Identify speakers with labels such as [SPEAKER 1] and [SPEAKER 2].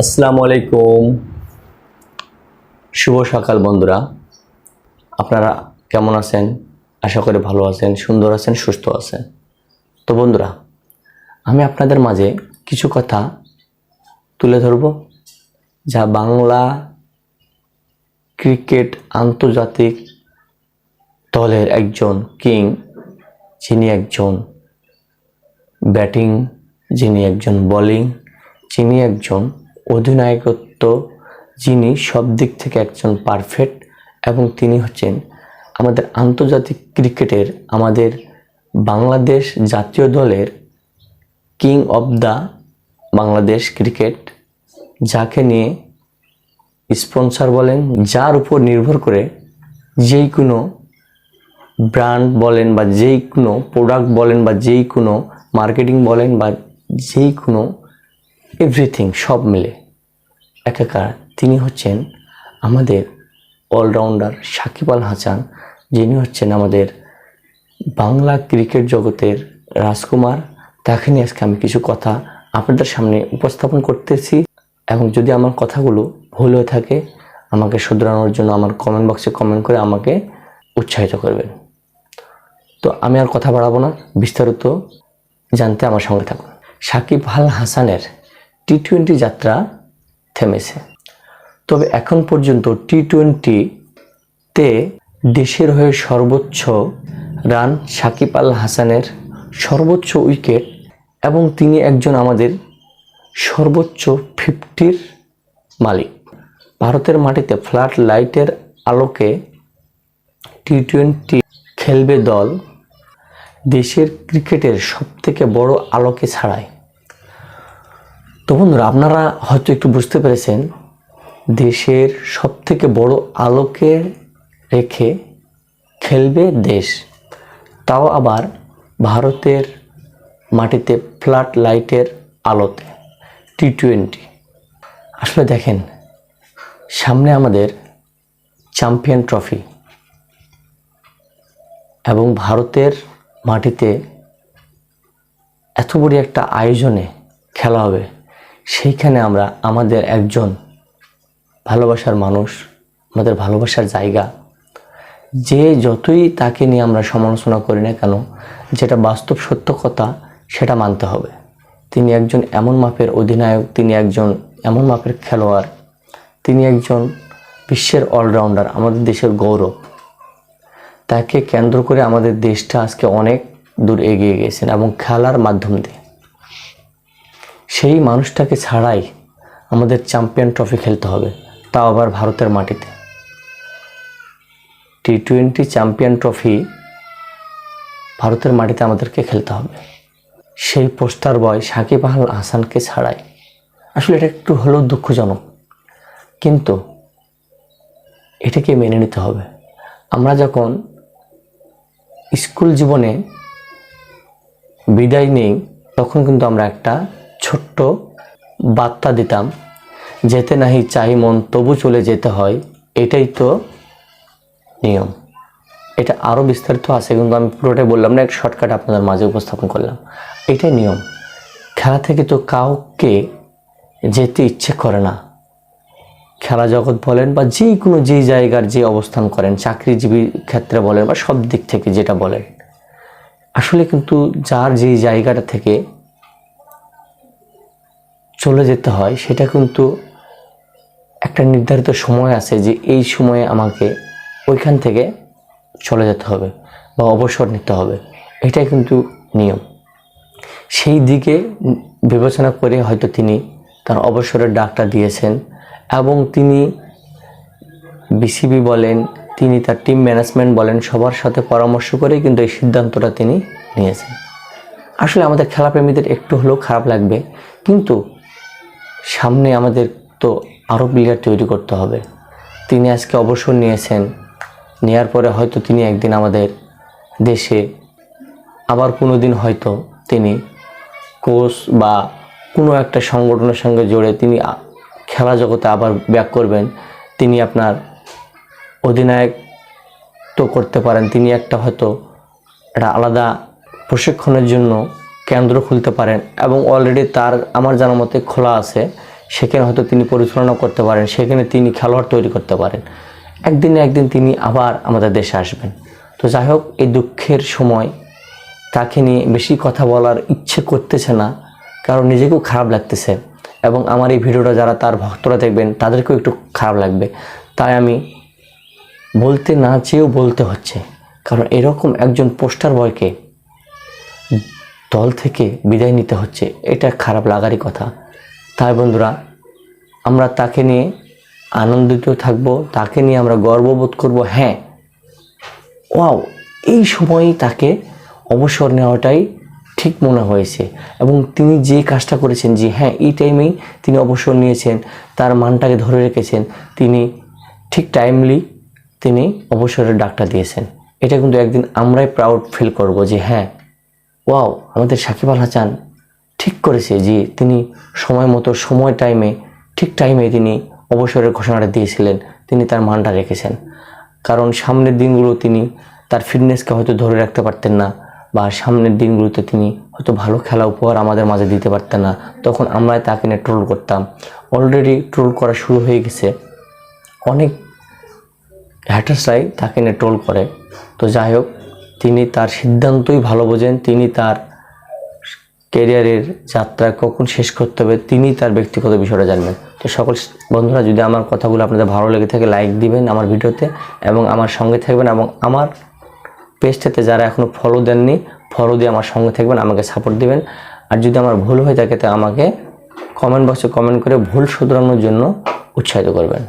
[SPEAKER 1] আসসালামু আলাইকুম। শুভ সকাল বন্ধুরা। আপনারা কেমন আছেন? আশা করি ভালো আছেন, সুন্দর আছেন, সুস্থ আছেন। তো বন্ধুরা, আমি আপনাদের মাঝে কিছু কথা তুলে ধরব, যা বাংলা ক্রিকেট আন্তর্জাতিক দলের একজন কিং, যিনি একজন ব্যাটিং, যিনি একজন বলিং, যিনি একজন অধিনায়কত্ব, যিনি সব দিক থেকে একজন পারফেক্ট এবং তিনি হচ্ছেন আমাদের আন্তর্জাতিক ক্রিকেটের, আমাদের বাংলাদেশ জাতীয় দলের king of the Bangladesh cricket, যাকে নিয়ে স্পন্সর বলেন, যার উপর নির্ভর করে যেই কোনো ব্র্যান্ড বলেন বা যেই কোনো প্রোডাক্ট বলেন বা যেই কোনো মার্কেটিং বলেন বা যেই কোনো এভরিথিং সব মিলে। একাকার। তিনি হচ্ছেন আমাদের অলরাউন্ডার সাকিব আল হাসান, যিনি হচ্ছেন আমাদের বাংলা ক্রিকেট জগতের রাজকুমার। তাকে নিয়ে আজকে আমি কিছু কথা আপনাদের সামনে উপস্থাপন করতেছি এবং যদি আমার কথাগুলো ভুল হয়ে থাকে, আমাকে শুধরানোর জন্য আমার কমেন্ট বক্সে কমেন্ট করে আমাকে উৎসাহিত করবেন। তো আমি আর কথা বাড়াবো না, বিস্তারিত জানতে আমার সঙ্গে থাকুন। সাকিব আল হাসানের টি টোয়েন্টি যাত্রা থেমেছে। তবে এখন পর্যন্ত টি টোয়েন্টিতে দেশের হয়ে সর্বোচ্চ রান সাকিব আল হাসানের সর্বোচ্চ উইকেট এবং তিনি একজন আমাদের সর্বোচ্চ ফিফটির মালিক। ভারতের মাটিতে ফ্ল্যাট লাইটের আলোকে টি টোয়েন্টি খেলবে দল দেশের ক্রিকেটের সবথেকে বড় আলোকে ছাড়ায় তো বন্ধুরা, আপনারা হয়তো একটু বুঝতে পেরেছেন, দেশের সবথেকে বড় আলোকে রেখে খেলবে দেশ। তাও আবার ভারতের মাটিতে ফ্ল্যাট লাইটের আলোতে টি টোয়েন্টি আসলে দেখেন, সামনে আমাদের চ্যাম্পিয়ন ট্রফি এবং ভারতের মাটিতে এত বড় একটা আয়োজনে খেলা হবে। সেইখানে আমরা আমাদের একজন ভালোবাসার মানুষ, আমাদের ভালোবাসার জায়গা, যে যতই তাকে নিয়ে আমরা সমালোচনা করি না কেন, যেটা বাস্তব সত্য কথা সেটা মানতে হবে। তিনি একজন এমন মাপের অধিনায়ক, তিনি একজন এমন মাপের খেলোয়াড়, তিনি একজন বিশ্বের অলরাউন্ডার আমাদের দেশের গৌরব। তাকে কেন্দ্র করে আমাদের দেশটা আজকে অনেক দূর এগিয়ে গেছেন এবং খেলার মাধ্যম দিয়ে। সেই মানুষটাকে ছাড়াই আমাদের চ্যাম্পিয়ন ট্রফি খেলতে হবে, তাও আবার ভারতের মাটিতে। টি টোয়েন্টি চ্যাম্পিয়ন ট্রফি ভারতের মাটিতে আমাদেরকে খেলতে হবে। সেই পোস্টার বয় সাকিব আল হাসানকে ছাড়াই। আসলে এটা একটু হলেও দুঃখজনক। কিন্তু এটাকে মেনে নিতে হবে। আমরা যখন স্কুল জীবনে বিদায় নেই, তখন কিন্তু আমরা একটা ছোট্ট বার্তা দিতাম, যেতে নাহি চাই মন, তবু চলে যেতে হয়। এটাই তো নিয়ম। এটা আরও বিস্তারিত আছে, কিন্তু আমি পুরোটাই বললাম না, এক শর্টকাট আপনাদের মাঝে উপস্থাপন করলাম। এটাই নিয়ম। খেলা থেকে তো কাউকে যেতে ইচ্ছে করে না। খেলা জগৎ বলেন বা যে কোনো যে জায়গার যে অবস্থান করেন, চাকরিজীবী ক্ষেত্রে বলেন বা সব দিক থেকে যেটা বলেন, আসলে কিন্তু যার যে জায়গাটা থেকে চলে যেতে হয়, সেটা কিন্তু একটা নির্ধারিত সময় আছে যে এই সময়ে আমাকে ওইখান থেকে চলে যেতে হবে বা অবসর নিতে হবে। এটাই কিন্তু নিয়ম। সেই দিকে বিবেচনা করে হয়তো তিনি তার অবসরের ডাকটা দিয়েছেন এবং তিনি বিসিবি বলেন, তিনি তার টিম ম্যানেজমেন্ট বলেন, সবার সাথে পরামর্শ করেই কিন্তু এই সিদ্ধান্তটা তিনি নিয়েছেন। আসলে আমাদের খেলাপ্রেমীদের একটু হলেও খারাপ লাগবে, কিন্তু সামনে আমাদের তো আরও প্লেয়ার তৈরি করতে হবে। তিনি আজকে অবসর নিয়েছেন। নেওয়ার পরে হয়তো তিনি একদিন আমাদের দেশে আবার কোনো দিন হয়তো তিনি কোচ বা কোনো একটা সংগঠনের সঙ্গে জড়ে তিনি খেলা জগতে আবার ব্যাক করবেন। তিনি আপনার অধিনায়ক তো করতে পারেন। তিনি একটা হয়তো একটা আলাদা প্রশিক্ষণের জন্য কেন্দ্র খুলতে পারেন এবং অলরেডি তার, আমার জানা মতে খোলা আছে। সেখানে হয়তো তিনি পরিচালনা করতে পারেন, সেখানে তিনি খেলোয়াড় তৈরি করতে পারেন। একদিন একদিন তিনি আবার আমাদের দেশে আসবেন। তো যাই হোক, এই দুঃখের সময় তাকে নিয়ে বেশি কথা বলার ইচ্ছে করতেছে না, কারণ নিজেকেও খারাপ লাগতেছে। এবং আমার এই ভিডিওটা যারা তার ভক্তরা দেখবেন, তাদেরকেও একটু খারাপ লাগবে। তাই আমি বলতে না চেয়েও বলতে হচ্ছে, কারণ এরকম একজন পোস্টার বয়কে দল থেকে বিদায় নিতে হচ্ছে, এটা খারাপ লাগারই কথা। তাই বন্ধুরা, আমরা তাকে নিয়ে আনন্দিত থাকব, তাকে নিয়ে আমরা গর্ববোধ করব হ্যাঁ। ওয়াও, এই সময়ই তাকে অবসর নেওয়াটাই ঠিক মনে হয়েছে। এবং তিনি যে কাজটা করেছেন, যে হ্যাঁ এই টাইমেই তিনি অবসর নিয়েছেন, তার মানটাকে ধরে রেখেছেন, তিনি ঠিক টাইমলি তিনি অবসরের ডাকটা দিয়েছেন। এটা কিন্তু একদিন আমরাই প্রাউড ফিল করব যে হ্যাঁ ওয়াও, আমাদের সাকিব আল হাসান ঠিক করেছে যে তিনি সময় মতো সময় টাইমে ঠিক টাইমে তিনি অবসরের ঘোষণাটা দিয়েছিলেন। তিনি তার মানটা রেখেছেন। কারণ সামনের দিনগুলো তিনি তার ফিটনেসকে হয়তো ধরে রাখতে পারতেন না বা সামনের দিনগুলোতে তিনি হয়তো ভালো খেলা উপহার আমাদের মাঝে দিতে পারতেন না। তখন আমরা তাকে নিয়ে ট্রোল করতাম। অলরেডি ট্রোল করা শুরু হয়ে গেছে। অনেক হ্যাটার্সরাই তাকে নিয়ে ট্রোল করে। তো যাই হোক তিনি তার সিদ্ধান্তই ভালো বোঝেন, তিনি তার ক্যারিয়ারের যাত্রা কখন শেষ করতে হবে, তিনি তার ব্যক্তিগত বিষয়টা জানবেন। তো সকল বন্ধুরা, যদি আমার কথাগুলো আপনাদের ভালো লেগে থাকে লাইক দিবেন আমার ভিডিওতে এবং আমার সঙ্গে থাকবেন এবং আমার পেজটাতে যারা এখনও ফলো দেননি ফলো দিয়ে আমার সঙ্গে থাকবেন, আমাকে সাপোর্ট দিবেন। আর যদি আমার ভুল হয়ে থাকে, তো আমাকে কমেন্ট বক্সে কমেন্ট করে ভুল শুধরানোর জন্য উৎসাহিত করবেন।